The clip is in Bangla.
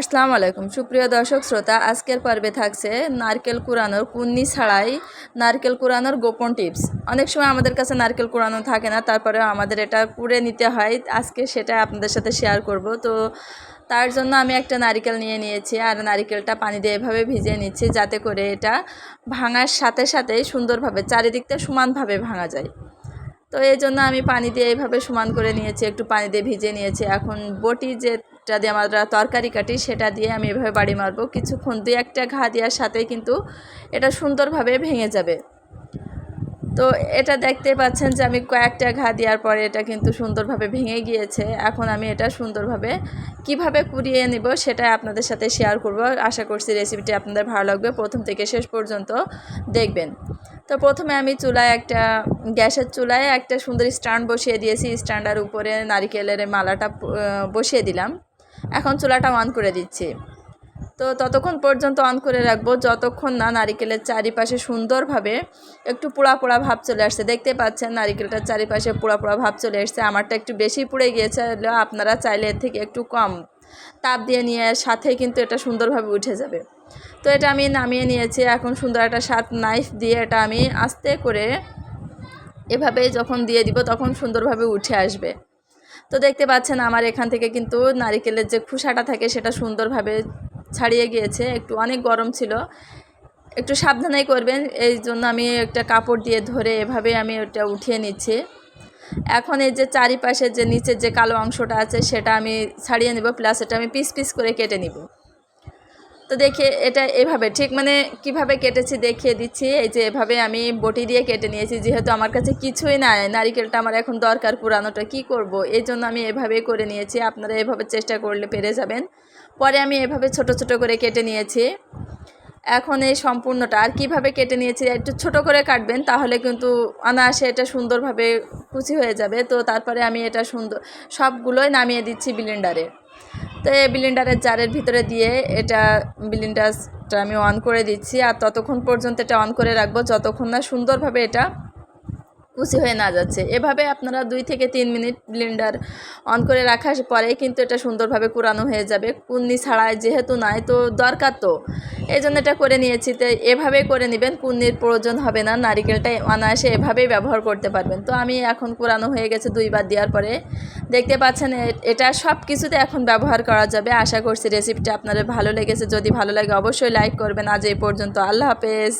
আসসালামু আলাইকুম। সুপ্রিয় দর্শক, শ্রোতা, আজকের পর্বে থাকছে নারকেল কুড়ানোর কুন্নি ছাড়াই নারকেল কুড়ানোর গোপন টিপস। অনেক সময় আমাদের কাছে নারকেল কুড়ানো থাকে না, তারপরেও আমাদের এটা কুড়ে নিতে হয়। আজকে সেটা আপনাদের সাথে শেয়ার করব। তো তার জন্য আমি একটা নারকেল নিয়ে নিয়েছি আর নারকেলটা পানি দিয়ে এভাবে ভিজিয়ে নিচ্ছি যাতে করে এটা ভাঙার সাথে সাথেই সুন্দরভাবে, চারিদিকটা সমানভাবে ভাঙা যায়। তো এই জন্য আমি পানি দিয়ে এইভাবে সমান করে নিয়েছি, একটু পানি দিয়ে ভিজিয়ে নিয়েছি। এখন বটি যেটা দিয়ে আমরা তরকারি কাটি সেটা দিয়ে আমি এভাবে বাড়ি মারবো। কিছুক্ষণ দুই একটা ঘা দেওয়ার সাথে কিন্তু এটা সুন্দরভাবে ভেঙে যাবে। তো এটা দেখতে পাচ্ছেন যে আমি কয়েকটা ঘা দেওয়ার পরে এটা কিন্তু সুন্দরভাবে ভেঙে গিয়েছে। এখন আমি এটা সুন্দরভাবে কীভাবে কুড়িয়ে নিব সেটা আপনাদের সাথে শেয়ার করব। আশা করছি রেসিপিটি আপনাদের ভালো লাগবে। প্রথম থেকে শেষ পর্যন্ত দেখবেন। তো প্রথমে আমি চুলায় একটা, গ্যাসের চুলায় একটা সুন্দর স্ট্যান্ড বসিয়ে দিয়েছি। স্ট্যান্ডার উপরে নারিকেলের মালাটা বসিয়ে দিলাম। এখন চুলাটা অন করে দিচ্ছি। তো ততক্ষণ পর্যন্ত অন করে রাখব। যতক্ষণ না নারিকেলের চারিপাশে সুন্দরভাবে একটু পোড়া পোড়া ভাব চলে আসছে। দেখতে পাচ্ছেন নারিকেলটার চারিপাশে পোড়া পোড়া ভাব চলে এসছে আমারটা একটু বেশি পুড়ে গিয়েছে আপনারা চাইলে এর থেকে একটু কম তাপ দিয়ে নিয়ে সাথে কিন্তু এটা সুন্দরভাবে উঠে যাবে। তো এটা আমি নামিয়ে নিয়েছি। এখন সুন্দর একটা সাত নাইফ দিয়ে এটা আমি আস্তে করে এভাবে যখন দিয়ে দিব তখন সুন্দরভাবে উঠে আসবে। তো দেখতে পাচ্ছেন আমার এখান থেকে কিন্তু নারিকেলের যে খোসাটা থাকে সেটা সুন্দরভাবে ছাড়িয়ে গিয়েছে। একটু অনেক গরম ছিল। একটু সাবধানে করবেন। এই জন্য আমি একটা কাপড় দিয়ে ধরে এভাবে আমি ওটা উঠিয়ে নিচ্ছি। এখন এই যে চারিপাশের যে নিচের যে কালো অংশটা আছে সেটা আমি ছাড়িয়ে নেব, প্লাস এটা আমি পিস পিস করে কেটে নিব। তো দেখে এটা এভাবে, ঠিক মানে কীভাবে কেটেছি দেখিয়ে দিচ্ছি, এই যে এভাবে আমি বটি দিয়ে কেটে নিয়েছি, যেহেতু আমার কাছে কিছুই নাই, নারিকেলটা আমার এখন দরকার পুরানোটা, কি করব? এই জন্য আমি এভাবেই করে নিয়েছি, আপনারা এভাবে চেষ্টা করলে পেরে যাবেন। পরে আমি এভাবে ছোট ছোট করে কেটে নিয়েছি। এখন এই সম্পূর্ণটা আর কীভাবে কেটে নিয়েছি, একটু ছোট করে কাটবেন, তাহলে কিন্তু অনায়াসে এটা সুন্দরভাবে কুচি হয়ে যাবে। তো তারপরে আমি এটা সুন্দর, সবগুলোই নামিয়ে দিচ্ছি ব্লেন্ডারে তো ব্লেন্ডারের জারের ভিতরে দিয়ে এটা ব্লেন্ডারটা আমি অন করে দিচ্ছি। আর ততক্ষণ পর্যন্ত এটা অন করে রাখব। যতক্ষণ না সুন্দরভাবে এটা কুচি হয়ে না যাচ্ছে। এভাবে আপনারা দুই থেকে তিন মিনিট ব্লেন্ডার অন করে রাখার পরে কিন্তু এটা সুন্দরভাবে কুরানো হয়ে যাবে। কুন্নি ছাড়ায় যেহেতু নাই তো দরকার তো। এই জন্য এটা করে নিয়েছি। তো এভাবেই করে নেবেন কুন্নির প্রয়োজন হবে না। নারিকেলটা অনায়াসে এভাবেই ব্যবহার করতে পারবেন। তো আমি এখন কুরানো হয়ে গেছে দুইবার দেওয়ার পরে। দেখতে পাচ্ছেন এটা সব কিছুতে এখন ব্যবহার করা যাবে। আশা করছি রেসিপিটা আপনাদের ভালো লেগেছে। যদি ভালো লাগে অবশ্যই লাইক করবেন। আজ এই পর্যন্ত আল্লাহ হাফেজ।